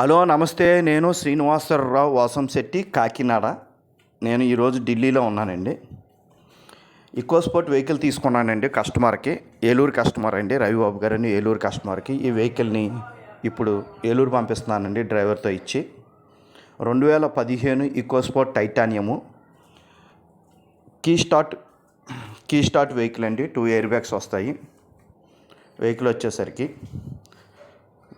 Hello నమస్తే. నేను శ్రీనివాసరావు వాసంశెట్టి కాకినాడ. నేను ఈరోజు ఢిల్లీలో ఉన్నానండి. ఈకో స్పోర్ట్ వెహికల్ తీసుకున్నానండి కస్టమర్కి. ఏలూరు కస్టమర్ అండి రవిబాబు గారని ఏలూరు కస్టమర్కి. ఈ వెహికల్ని ఇప్పుడు ఏలూరు పంపిస్తున్నానండి డ్రైవర్తో ఇచ్చి. రెండు వేల పదిహేను EcoSport titanium key start key start vehicle అండి టూ ఎయిర్ బ్యాగ్స్ వస్తాయి. వెహికల్ వచ్చేసరికి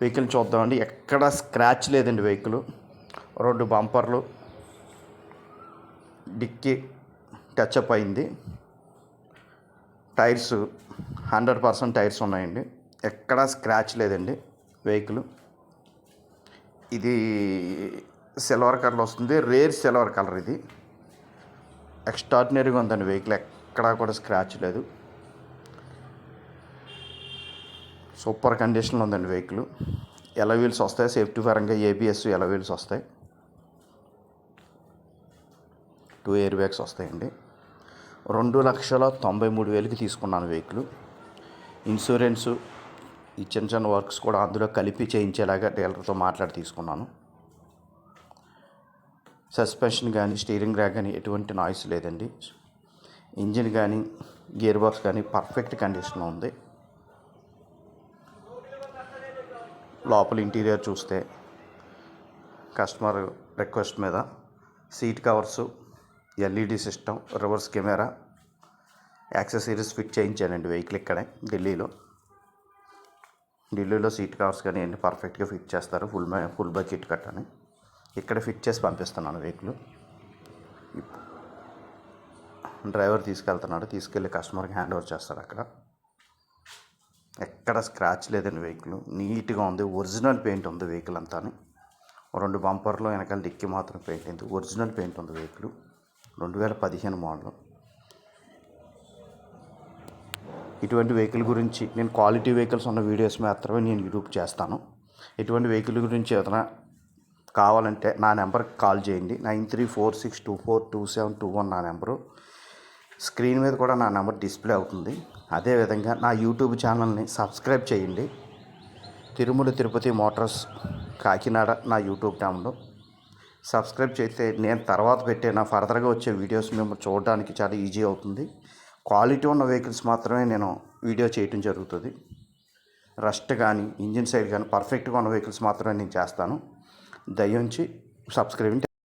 వెహికల్ చూద్దామండి. ఎక్కడ స్క్రాచ్ లేదండి వెహికల్. రెండు బంపర్లు. డిక్కీ టచ్అప్ అయింది. టైర్స్ హండ్రెడ్ పర్సెంట్ టైర్స్ ఉన్నాయండి. ఎక్కడ స్క్రాచ్ లేదండి వెహికల్. ఇది సిల్వర్ కలర్ వస్తుంది. రేర్ సిల్వర్ కలర్ ఇది. ఎక్స్ట్రాడినరీగా ఉందండి వెహికల్. ఎక్కడా కూడా స్క్రాచ్ లేదు. సూపర్ కండిషన్లో ఉందండి వెహికల్. ఎలా వీల్స్ వస్తాయి? సేఫ్టీ పరంగా ఏబిఎస్ ఎలా వీల్స్ వస్తాయి? టూ ఎయిర్ బ్యాగ్స్ వస్తాయండి. రెండు లక్షల తొంభై మూడు వేలకి తీసుకున్నాను వెహికల్. ఇన్సూరెన్సు ఈ చిన్న చిన్న వర్క్స్ కూడా అందులో కలిపి చేయించేలాగా డీలర్తో మాట్లాడి తీసుకున్నాను. సస్పెన్షన్ కానీ స్టీరింగ్ ర్యాక్ కానీ ఎటువంటి నాయిస్ లేదండి. ఇంజిన్ కానీ గేర్ బాక్స్ కానీ పర్ఫెక్ట్ కండిషన్లో ఉంది. లోపల ఇంటీరియర్ చూస్తే కస్టమర్ రిక్వెస్ట్ మీద seat covers LED system reverse camera accessories fit చేయించానండి vehicle ఇక్కడే ఢిల్లీలో. ఢిల్లీలో సీట్ కవర్స్ కానీ అన్ని పర్ఫెక్ట్గా ఫిట్ చేస్తారు ఫుల్ ఫుల్ బకెట్ కట్టని. ఇక్కడ ఫిట్ చేసి పంపిస్తున్నాను వెహికల్. డ్రైవర్ తీసుకెళ్తున్నాడు తీసుకెళ్ళి కస్టమర్కి హ్యాండ్ ఓవర్ చేస్తాడు అక్కడ. ఎక్కడ స్క్రాచ్ లేదండి వెహికల్ నీట్గా ఉంది. ఒరిజినల్ పెయింట్ ఉంది వెహికల్ అంతా రెండు బంపర్లు వెనకాల డిక్కి మాత్రం పెయింట్ అయింది. ఒరిజినల్ పెయింట్ ఉంది వెహికల్ రెండు వేల పదిహేను మోడల్ ఇటువంటి వెహికల్ గురించి నేను క్వాలిటీ వెహికల్స్ ఉన్న వీడియోస్ మాత్రమే నేను యూట్యూబ్ చేస్తాను. ఇటువంటి వెహికల్ గురించి ఏదైనా కావాలంటే నా నెంబర్కి కాల్ చేయండి. Nine three four six two four two seven two one నా నెంబరు స్క్రీన్ మీద కూడా నా నెంబర్ డిస్ప్లే అవుతుంది. అదేవిధంగా నా యూట్యూబ్ ఛానల్ని సబ్స్క్రైబ్ చేయండి. తిరుమల తిరుపతి మోటార్స్ కాకినాడ నా యూట్యూబ్ ఛానల్ సబ్స్క్రైబ్ చేస్తే నేను తర్వాత పెట్టే నా ఫర్దర్గా వచ్చే వీడియోస్ మేము చూడడానికి చాలా ఈజీ అవుతుంది. క్వాలిటీ ఉన్న వెహికల్స్ మాత్రమే నేను వీడియో చేయటం జరుగుతుంది. రస్ట్ కానీ ఇంజిన్ సైడ్ కానీ పర్ఫెక్ట్గా ఉన్న వెహికల్స్ మాత్రమే నేను చేస్తాను. దయించి సబ్స్క్రైబింగ్